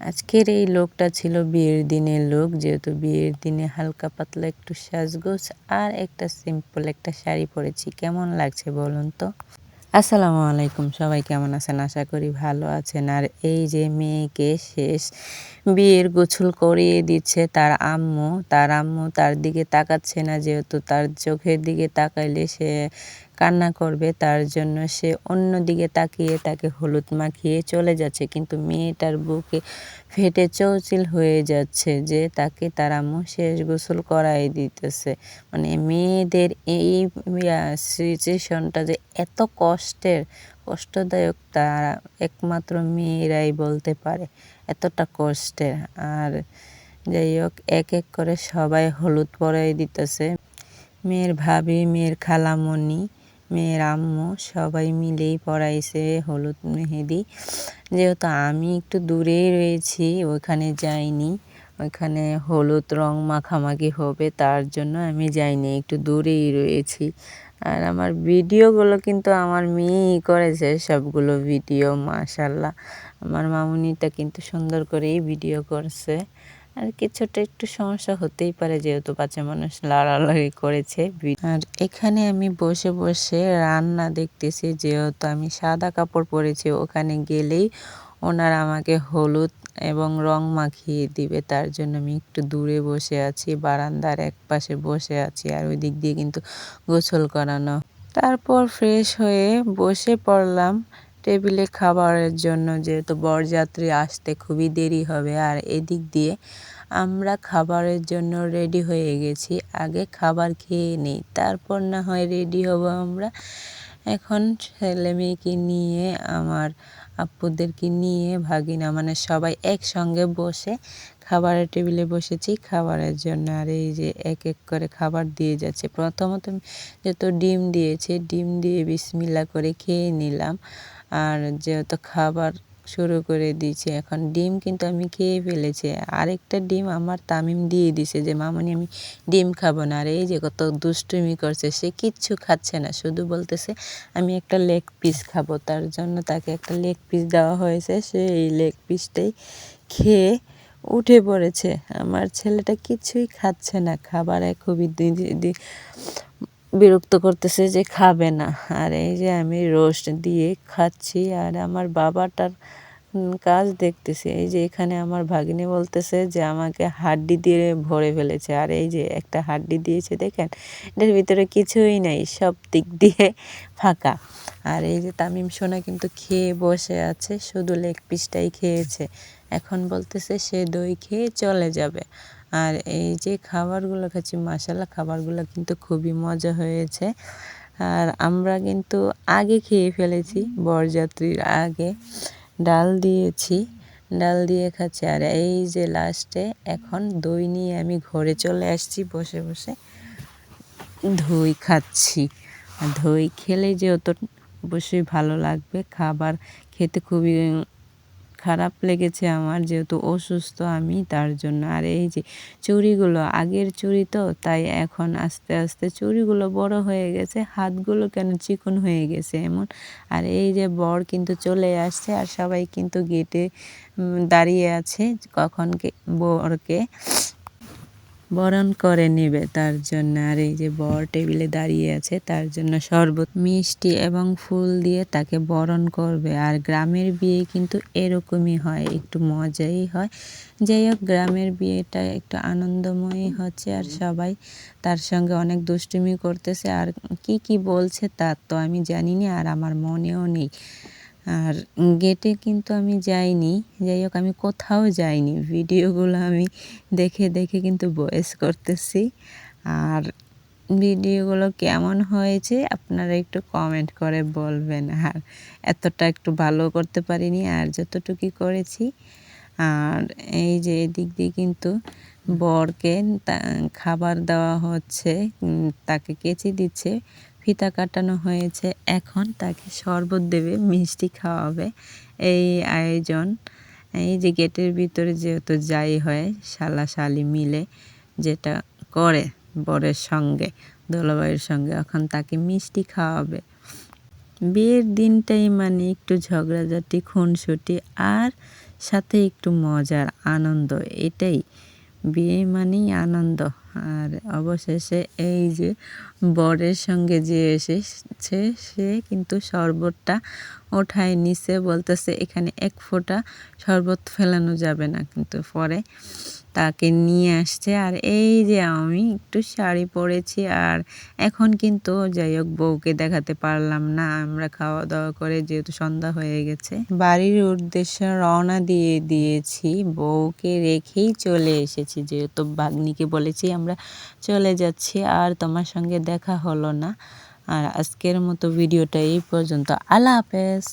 আজকের এই লোকটা ছিল বিয়ের দিনের লোক, যেহেতু বিয়ের দিনে হালকা পাতলা একটু সাজগোজ আর একটা সিম্পল একটা শাড়ি পরেছি। কেমন লাগছে বলুন তো? আসসালামু আলাইকুম, সবাই কেমন আছেন? আশা করি ভালো আছেন। আর এই যে মেয়েকে শেষ বিয়ের গোছল করিয়ে দিচ্ছে তার আম্মু তার আম্মু তার দিকে তাকাচ্ছে না, যেহেতু তার চোখের দিকে তাকাইলে সে কান্না করবে, তার জন্য সে অন্য দিকে তাকিয়ে তাকে হলুদ মাখিয়ে চলে যাচ্ছে। কিন্তু মেয়েটার বুকে ফেটে চৌচিল হয়ে যাচ্ছে যে তাকে তার আম্মু শেষ গোসল করাই দিতেছে। মানে মেয়েদের এই সিচুয়েশনটা যে এত কষ্টের, কষ্টদায়ক তারা একমাত্র মেয়েরাই বলতে পারে, এতটা কষ্টের। আর যাই হোক, এক এক করে সবাই হলুদ পরাই দিতেছে। মেয়ের ভাবি, মেয়ের খালামণি মেয়ের আম্মু সবাই মিলেই পড়াইছে হলুদ মেহেদি। যেহেতু আমি একটু দূরেই রয়েছি, ওইখানে যাইনি। ওইখানে হলুদ রং মাখামাখি হবে, তার জন্য আমি যাইনি, একটু দূরেই রয়েছি। আর আমার ভিডিওগুলো কিন্তু আমার মেয়েই করেছে, সবগুলো ভিডিও মাশাল্লাহ আমার মামুনিটা কিন্তু সুন্দর করেই ভিডিও করছে। আর কিছুটা একটু সমস্যা হতেই পারে যেহেতু বাচ্চা মানুষ লাড়ালাড়ি করেছে। আর এখানে আমি বসে বসে রান্না দেখতেছি, যেহেতু আমি সাদা কাপড় পরেছি, ওখানে গেলেই ওনারা আমাকে হলুদ এবং রং মাখিয়ে দিবে, তার জন্য আমি একটু দূরে বসে আছি, বারান্দার এক পাশে বসে আছি আর ওই দিক দিয়ে কিন্তু গোসল করানো। তারপর ফ্রেশ হয়ে বসে পড়লাম টেবিলে খাবারের জন্য যেহেতু বরযাত্রী আসতে খুবই দেরি হবে, আর এদিক দিয়ে আমরা খাবারের জন্য রেডি হয়ে গেছি। আগে খাবার খেয়ে নিই, তারপর না হয় রেডি হব আমরা। এখন ছেলে মেয়েকে নিয়ে, আমার আপুদেরকে নিয়ে, ভাগিনা মানে সবাই একসঙ্গে বসে খাবারের টেবিলে বসেছি। খাবারের জন্য আর এই যে এক এক করে খাবার দিয়ে যাচ্ছে। প্রথমত যেহেতু ডিম দিয়েছে, ডিম দিয়ে বিসমিল্লা করে খেয়ে নিলাম। আর যেহেতু খাবার শুরু করে দিয়েছে, এখন ডিম কিন্তু আমি খেয়ে ফেলেছি। আরেকটা ডিম আমার তামিম দিয়ে দিছে যে, মামনি, আমি ডিম খাব না। আর এই যে কত দুষ্টুমি করছে, সে কিচ্ছু খাচ্ছে না। শুধু বলতেছে, আমি একটা লেগ পিস খাব। তার জন্য তাকে একটা লেগ পিস দেওয়া হয়েছে। সে এই লেগ পিসটাই খেয়ে উঠে পড়েছে। আমার ছেলেটা কিছুই খাচ্ছে না। খাবারে খুবই বিরক্ত করতেছে যে খাবে না। আর এই যে আমি রোস্ট দিয়ে খাচ্ছি আর আমার বাবাটার কাজ দেখতেছি। এই যে এখানে আমার ভাগিনী বলতেছে যে আমাকে হাড্ডি দিয়ে ভরে ফেলেছে। আর এই যে একটা হাড্ডি দিয়েছে, দেখেন, এটার ভিতরে কিছুই নাই, সব দিক দিয়ে ফাঁকা। আর এই যে তামিম সোনা কিন্তু খেয়ে বসে আছে, শুধু লেগ পিসটাই খেয়েছে। এখন বলতেছে সে দই খেয়ে চলে যাবে। আর এই যে খাবারগুলো খাচ্ছি মাসাল্লাহ খাবারগুলো কিন্তু খুবই মজা হয়েছে। আর আমরা কিন্তু আগে খেয়ে ফেলেছি, বরযাত্রীর আগে। ডাল দিয়েছি, ডাল দিয়ে খাচ্ছি। আর এই যে লাস্টে এখন দই নিয়ে আমি ঘরে চলে আসছি, বসে বসে দই খাচ্ছি। দই খেলে যেহেতু অবশ্যই ভালো লাগবে, খাবার খেতে খুবই খারাপ লেগেছে আমার, যেহেতু অসুস্থ আমি তার জন্য। আর এই যে চুরিগুলো আগের চুরি তো, তাই এখন আস্তে আস্তে চুরিগুলো বড় হয়ে গেছে, হাতগুলো কেন চিকন হয়ে গেছে এমন। আর এই যে বর কিন্তু চলে আসছে, আর সবাই কিন্তু গেটে দাঁড়িয়ে আছে, কখন বরকে। বরণ করে নেবে। তার জন্য আর এই যে বর টেবিলে দাঁড়িয়ে আছে, তার জন্য শরবত, মিষ্টি এবং ফুল দিয়ে তাকে বরণ করবে। আর গ্রামের বিয়ে কিন্তু এরকমই হয়, একটু মজাই হয়। যাই হোক, গ্রামের বিয়েটা একটু আনন্দময়ই হচ্ছে আর সবাই তার সঙ্গে অনেক দুষ্টুমি করতেছে। আর কি কি বলছে তার তো আমি জানি না আর আমার মনেও নেই। আর গেটে কিন্তু আমি যাইনি। যাই হোক আমি কোথাও যাইনি। ভিডিওগুলো আমি দেখে দেখে কিন্তু বয়েস করতেছি। আর ভিডিওগুলো কেমন হয়েছে, আপনারা একটু কমেন্ট করে বলবেন। আর এতটা একটু ভালো করতে পারিনি, আর যতটুকু করেছি। আর এই যে এদিক দিয়ে কিন্তু বরকে খাবার দেওয়া হচ্ছে তাকে কেচি দিচ্ছে। ফিতা কাটানো হয়েছে। এখন তাকে শরবত দেবে, মিষ্টি খাওয়াবে। এই আয়োজন, এই যে গেটের ভিতরে যেহেতু যাই হয়, শালা শালি মিলে যেটা করে বরের সঙ্গে, দোলাবাইয়ের সঙ্গে, এখন তাকে মিষ্টি খাওয়াবে। বিয়ের দিনটাই মানে একটু ঝগড়াঝাটি, খুনসুটি আর সাথে একটু মজার আনন্দ, এটাই। বিয়ে মানেই আনন্দ। আর অবশেষে এই যে বরের সঙ্গে যে এসেছে, সে কিন্তু শরবতটা ওঠায় নিচে বলতেছে, এখানে এক ফোঁটা শরবত ফেলানো যাবে না। কিন্তু পরে তাকে নিয়ে আসছে। আর এই যে আমি একটু শাড়ি পরেছি আর এখন কিন্তু যাই হোক বউকে দেখাতে পারলাম না। আমরা খাওয়া দাওয়া করে যেহেতু সন্ধ্যা হয়ে গেছে, বাড়ির উদ্দেশ্যে রওনা দিয়ে দিয়েছি। বউকে রেখেই চলে এসেছি, যেহেতু বাগ্নিকে বলেছি আমরা চলে যাচ্ছি আর তোমার সঙ্গে দেখা হলো না। আর আজকের মতো ভিডিওটা এই পর্যন্ত। আল্লাহ হাফেজ।